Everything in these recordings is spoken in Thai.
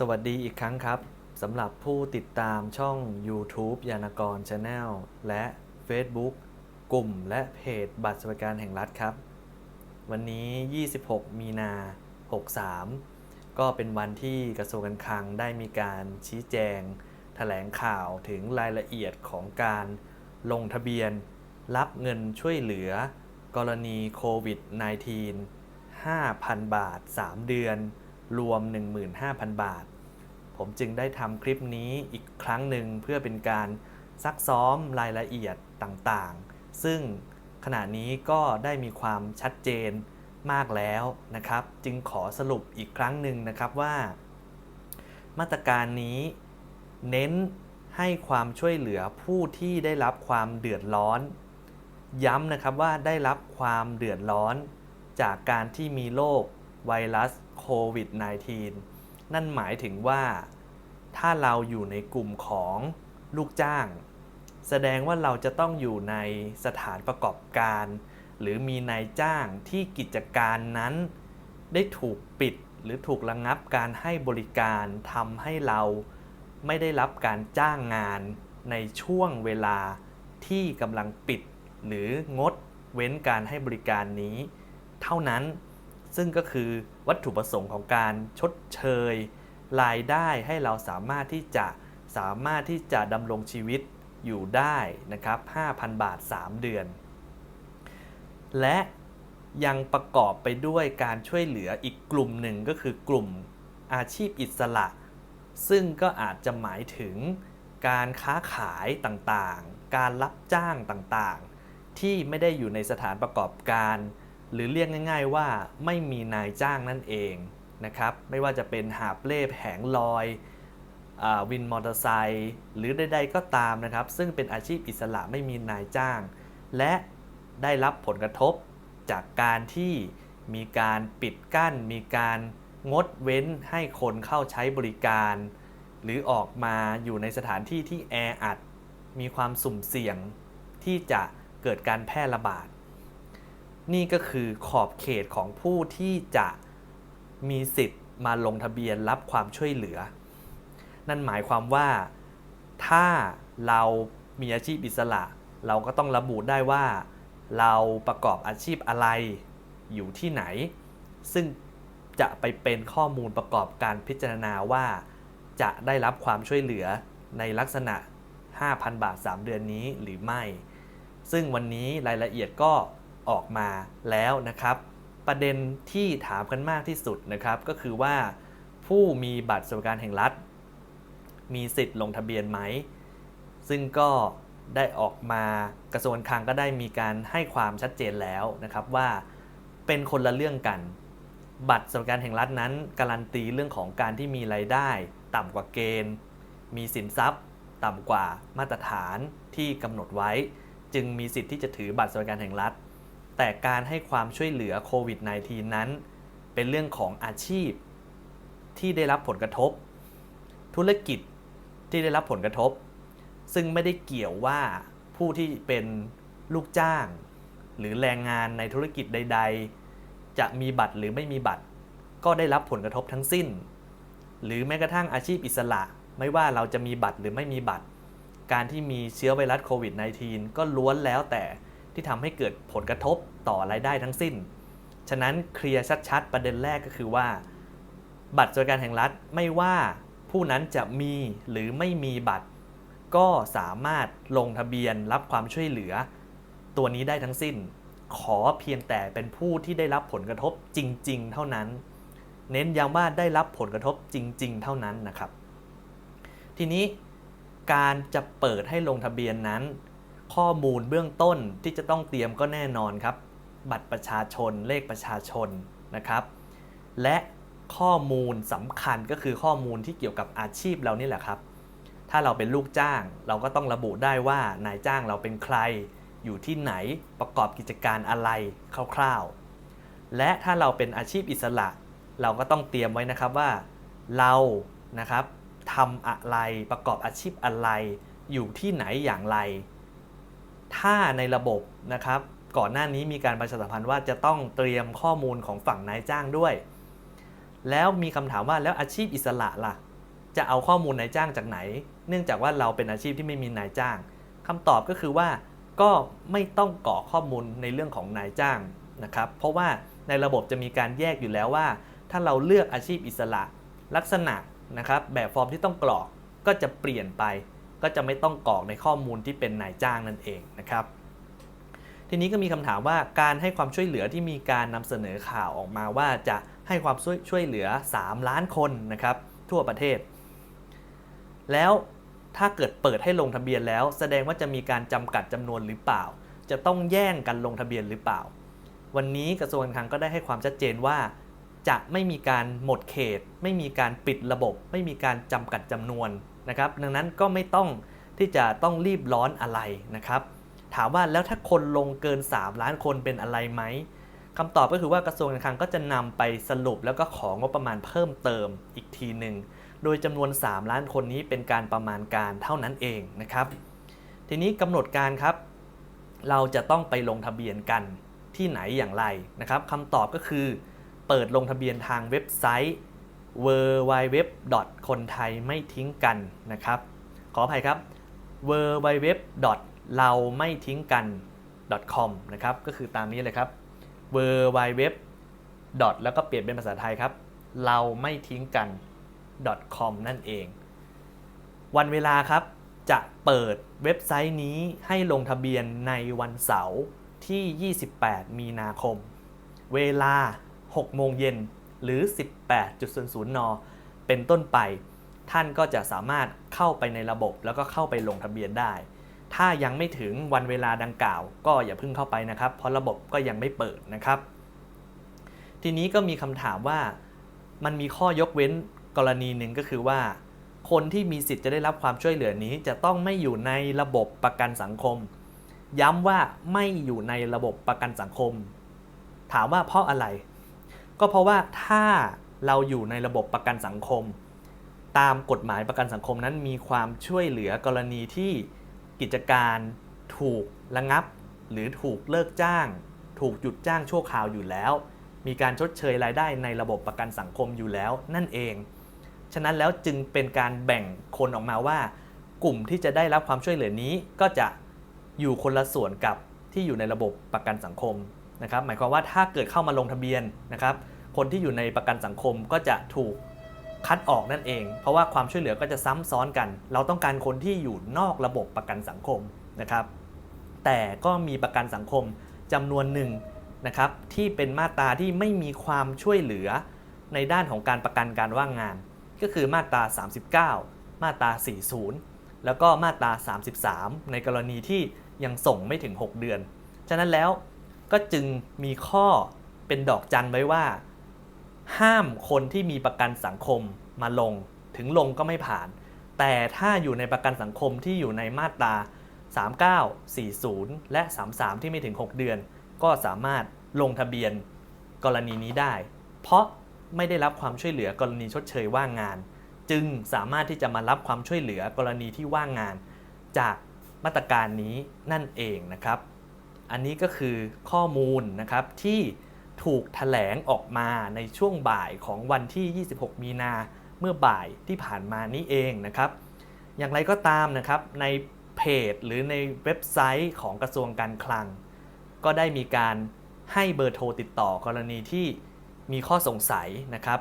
สวัสดีอีกครั้งครับสำหรับผู้ติดตามช่อง YouTube ยานกร Channel และ Facebook กลุ่มและเพจบัตรสวัสดิการแห่งรัฐครับ วันนี้ 26 มีนา 63 ก็เป็นวันที่กระทรวงการคลังได้มีการชี้แจง แถลงข่าวถึงรายละเอียดของการลงทะเบียน รับเงินช่วยเหลือ กรณีโควิด -19 5,000 บาท 3 เดือน รวม 15,000 บาท ผมจึงได้ทำคลิปนี้อีกครั้งหนึ่งเพื่อเป็นการซักซ้อมรายละเอียดต่างๆ ซึ่งขณะนี้ก็ได้มีความชัดเจนมากแล้วนะครับ จึงขอสรุปอีกครั้งหนึ่งนะครับว่า มาตรการนี้เน้นให้ความช่วยเหลือผู้ที่ได้รับความเดือดร้อน ย้ำนะครับว่าได้รับความเดือดร้อนจากการที่มีโรค ไวรัสโควิด -19 นั่นหมายถึงว่า ถ้าเราอยู่ในกลุ่มของลูกจ้าง แสดงว่าเราจะต้องอยู่ในสถานประกอบการ หรือมีนายจ้างที่กิจการนั้น ได้ถูกปิดหรือถูกระงงับการให้บริการทำให้เราไม่ได้รับการจ้างงานในช่วงเวลาที่กำลังปิด หรืองดเว้นการให้บริการนี้ เท่านั้น ซึ่งก็คือวัตถุประสงค์ของการชดเชย รายได้ให้เราสามารถที่จะสามารถที่จะดำรงชีวิตอยู่ได้นะครับ 5,000 บาท 3 เดือน และยังประกอบไปด้วยการช่วยเหลืออีกกลุ่มหนึ่งก็คือกลุ่มอาชีพอิสระ ซึ่งก็อาจจะหมายถึงการค้าขายต่างๆ การรับจ้างต่างๆ ที่ไม่ได้อยู่ในสถานประกอบการ หรือเรียกง่าย ๆ ว่าไม่มีนายจ้างนั่นเองนะครับ ไม่ว่าจะเป็นหาบเล่แผงลอยอวินมอเตอร์ไซค์หรือใดๆก็ตามนะครับ ซึ่งเป็นอาชีพอิสระไม่มีนายจ้าง และได้รับผลกระทบจากการที่มีการปิดกั้น มีการงดเว้นให้คนเข้าใช้บริการ หรือออกมาอยู่ในสถานที่ที่แออัด มีความสุ่มเสี่ยงที่จะเกิดการแพร่ระบาด นี่ก็คือขอบเขตของผู้ที่จะมีสิทธิ์มาลงทะเบียนรับความช่วยเหลือ นั่นหมายความว่าถ้าเรามีอาชีพอิสระ เราก็ต้องระบุได้ว่า เราประกอบอาชีพอะไรอยู่ที่ไหน ซึ่งจะไปเป็นข้อมูลประกอบการพิจารณาว่า จะได้รับความช่วยเหลือในลักษณะ 5,000 บาท 3 เดือนนี้หรือไม่ ซึ่งวันนี้รายละเอียดก็ ออกมาแล้วนะครับ ประเด็นที่ถามกันมากที่สุดนะครับก็คือว่าผู้มีบัตรสวัสดิการแห่งรัฐ มีสิทธิ์ลงทะเบียนไหม ซึ่งก็ได้ออกมากระทรวงการคลังก็ได้มีการให้ความชัดเจนแล้วนะครับว่าเป็นคนละเรื่องกัน บัตรสวัสดิการแห่งรัฐนั้น การันตีเรื่องของการที่มีรายได้ ต่ำกว่าเกณฑ์ มีสินทรัพย์ ต่ำกว่ามาตรฐานที่กำหนดไว้ จึงมีสิทธิ์ที่จะถือบัตรสวัสดิการแห่งรัฐ แต่การให้ความช่วยเหลือโควิด -19 นั้น เป็นเรื่องของอาชีพที่ได้รับผลกระทบ ธุรกิจที่ได้รับผลกระทบ ซึ่งไม่ได้เกี่ยวว่าผู้ที่เป็นลูกจ้าง หรือแรงงานในธุรกิจใด ๆ จะมีบัตรหรือไม่มีบัตร ก็ได้รับผลกระทบทั้งสิ้น หรือแม้กระทั่งอาชีพอิสระ ไม่ว่าเราจะมีบัตรหรือไม่มีบัตร การที่มีเชื้อไวรัสโควิด -19 ก็ล้วนแล้วแต่ ที่ทำให้เกิดผลกระทบต่อรายได้ทั้งสิ้น ฉะนั้นเคลียร์ชัดๆ ประเด็นแรกก็คือว่า บัตรสวัสดิการแห่งรัฐไม่ว่าผู้นั้นจะมีหรือไม่มีบัตร ก็สามารถลงทะเบียนรับความช่วยเหลือ ตัวนี้ได้ทั้งสิ้น ขอเพียงแต่เป็นผู้ที่ได้รับผลกระทบจริง ๆ เท่านั้น เน้นย้ำว่าได้รับผลกระทบจริง ๆ เท่านั้นนะครับ ทีนี้การจะเปิดให้ลงทะเบียนนั้น ข้อมูลเบื้องต้นที่จะต้องเตรียมก็แน่นอนครับ บัตรประชาชนเลขประชาชนนะครับ และข้อมูลสำคัญก็คือข้อมูลที่เกี่ยวกับอาชีพเรานี่แหละครับ ถ้าเราเป็นลูกจ้าง เราก็ต้องระบุได้ว่านายจ้างเราเป็นใคร อยู่ที่ไหนประกอบกิจการอะไรคร่าวๆ และถ้าเราเป็นอาชีพอิสระ เราก็ต้องเตรียมไว้นะครับว่า เรานะครับทำอะไรประกอบอาชีพอะไร อยู่ที่ไหนอย่างไร ถ้าในระบบนะครับ ก่อนหน้านี้มีการประชาสัมพันธ์ว่าจะต้องเตรียมข้อมูลของฝั่งนายจ้างด้วย แล้วมีคำถามว่าแล้วอาชีพอิสระล่ะ จะเอาข้อมูลนายจ้างจากไหน เนื่องจากว่าเราเป็นอาชีพที่ไม่มีนายจ้างคำตอบก็คือว่าก็ไม่ต้องกรอกข้อมูลในเรื่องของนายจ้างนะครับ เพราะว่าในระบบจะมีการแยกอยู่แล้วว่า ถ้าเราเลือกอาชีพอิสระลักษณะนะครับแบบฟอร์มที่ต้องกรอกก็จะเปลี่ยนไป ก็จะไม่ต้องกรอกในข้อมูลที่เป็นนายจ้างนั่นเองนะครับ ทีนี้ก็มีคำถามว่าการให้ความช่วยเหลือที่มีการนำเสนอข่าวออกมาว่าจะให้ความช่วยช่วยเหลือ 3 ล้านคนนะครับทั่วประเทศ แล้วถ้าเกิดเปิดให้ลงทะเบียนแล้ว แสดงว่าจะมีการจำกัดจำนวนหรือเปล่า จะต้องแย่งกันลงทะเบียนหรือเปล่า วันนี้กระทรวงการคลังก็ได้ให้ความชัดเจนว่า จะไม่มีการหมดเขต ไม่มีการปิดระบบ ไม่มีการจำกัดจำนวน นะครับดังนั้นก็ไม่ต้องที่จะต้องรีบร้อนอะไรนะครับ ถามว่าแล้วถ้าคนลงเกิน 3 ล้านคนเป็นอะไรไหมคำตอบก็คือว่ากระทรวงการคลังก็จะนำไปสรุปแล้วก็ของงบประมาณเพิ่มเติมอีกทีหนึ่งโดยจำนวน 3 ล้านคนนี้เป็นการประมาณการเท่านั้นเองนะครับ ทีนี้กำหนดการครับ เราจะต้องไปลงทะเบียนกันที่ไหนอย่างไรนะครับคำตอบก็คือ เปิดลงทะเบียนทางเว็บไซต์ w w w คนไทยไม่ทิ้งกันนะครับ ขออภัยครับ w w w เราไม่ทิ้งกัน .com นะครับ ก็คือตามนี้เลยครับ w w w แล้วก็เปลี่ยนเป็นภาษาไทยครับ เราไม่ทิ้งกัน .com นั่นเอง วันเวลาครับจะเปิดเว็บไซต์นี้ให้ลงทะเบียนในวันเสาร์ที่ 28 มีนาคม เวลา 6 โมงเย็น หรือ 18.00 น เป็นต้นไป ท่านก็จะสามารถเข้าไปในระบบแล้วก็เข้าไปลงทะเบียนได้ ถ้ายังไม่ถึงวันเวลาดังกล่าว ก็อย่าเพิ่งเข้าไปนะครับ เพราะระบบก็ยังไม่เปิดนะครับ ทีนี้ก็มีคำถามว่ามันมีข้อยกเว้นกรณีหนึ่งก็คือว่า คนที่มีสิทธิ์จะได้รับความช่วยเหลือนี้ จะต้องไม่อยู่ในระบบประกันสังคม ย้ำว่าไม่อยู่ในระบบประกันสังคม ถามว่าเพราะอะไร ก็เพราะว่าถ้าเราอยู่ในระบบประกันสังคม ตามกฎหมายประกันสังคมนั้นมีความช่วยเหลือกรณีที่กิจการถูกระงับ หรือถูกเลิกจ้าง ถูกหยุดจ้างชั่วคราวอยู่แล้ว มีการชดเชยรายได้ในระบบประกันสังคมอยู่แล้วนั่นเอง ฉะนั้นแล้วจึงเป็นการแบ่งคนออกมาว่า กลุ่มที่จะได้รับความช่วยเหลือนี้ก็จะอยู่คนละส่วนกับที่อยู่ในระบบประกันสังคม นะครับหมายความว่าถ้าเกิดเข้ามาลงทะเบียนนะครับคนที่อยู่ในประกันสังคมก็จะถูกคัดออกนั่นเอง เพราะว่าความช่วยเหลือก็จะซ้ำซ้อนกัน เราต้องการคนที่อยู่นอกระบบประกันสังคมนะครับ แต่ก็มีประกันสังคมจำนวนหนึ่งนะครับที่เป็นมาตราที่ไม่มีความช่วยเหลือในด้านของการประกันการว่างงาน ก็คือมาตรา 39 มาตรา 40 แล้วก็มาตรา 33 ในกรณีที่ยังส่งไม่ถึง 6 เดือน ฉะนั้นแล้ว ก็จึงมีข้อเป็นดอกจันไว้ว่า ห้ามคนที่มีประกันสังคมมาลง ถึงลงก็ไม่ผ่าน แต่ถ้าอยู่ในประกันสังคมที่อยู่ในมาตรา 39 40 และ 33 ที่ไม่ถึง 6 เดือน ก็สามารถลงทะเบียนกรณีนี้ได้ เพราะไม่ได้รับความช่วยเหลือกรณีชดเชยว่างงาน จึงสามารถที่จะมารับความช่วยเหลือกรณีที่ว่างงาน จากมาตรการนี้นั่นเองนะครับ อันนี้ก็คือข้อมูลนะครับที่ถูกแถลงออกมาในช่วงบ่ายของวันที่ 26 มีนาเมื่อบ่ายที่ผ่านมานี้เองนะครับ อย่างไรก็ตามนะครับในเพจหรือในเว็บไซต์ของกระทรวงการคลัง ก็ได้มีการให้เบอร์โทรติดต่อกรณีที่มีข้อสงสัยนะครับ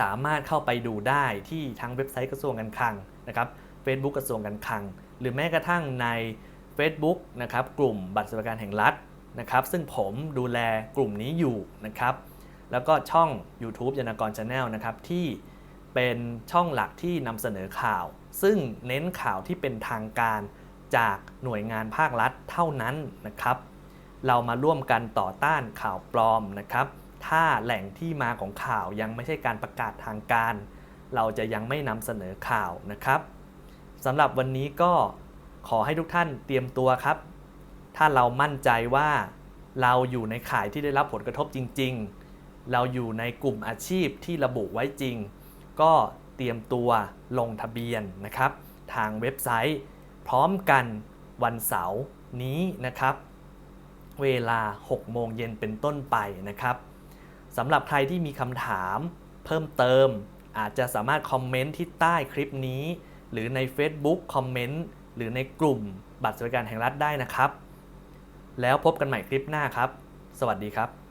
สามารถเข้าไปดูได้ที่ทั้งเว็บไซต์กระทรวงการคลังนะครับ Facebook กระทรวงการคลัง หรือแม้กระทั่งใน Facebook นะครับกลุ่มบัตรสวัสดิการแห่งรัฐนะครับซึ่งผมดูแลกลุ่มนี้อยู่นะครับแล้วก็ช่อง YouTube ยานกรชาแนลนะครับที่เป็นช่องหลักที่นำเสนอข่าว ซึ่งเน้นข่าวที่เป็นทางการจากหน่วยงานภาครัฐเท่านั้นนะครับ เรามาร่วมกันต่อต้านข่าวปลอมนะครับ ถ้าแหล่งที่มาของข่าวยังไม่ใช่การประกาศทางการ เราจะยังไม่นำเสนอข่าวนะครับสำหรับวันนี้ก็ ขอให้ทุกท่านเตรียมตัวครับ ถ้าเรามั่นใจว่าเราอยู่ในข่ายที่ได้รับผลกระทบจริง ๆ เราอยู่ในกลุ่มอาชีพที่ระบุไว้จริง ก็เตรียมตัวลงทะเบียนนะครับ ทางเว็บไซต์ พร้อมกันวันเสาร์นี้นะครับ เวลา 6 โมงเย็นเป็นต้นไปนะครับสำหรับใครที่มีคำถามเพิ่มเติม อาจจะสามารถคอมเมนต์ที่ใต้คลิปนี้ หรือใน Facebook คอมเมนต์ หรือในกลุ่มบัตรสวัสดิการแห่งรัฐได้นะครับ แล้วพบกันใหม่คลิปหน้าครับ สวัสดีครับ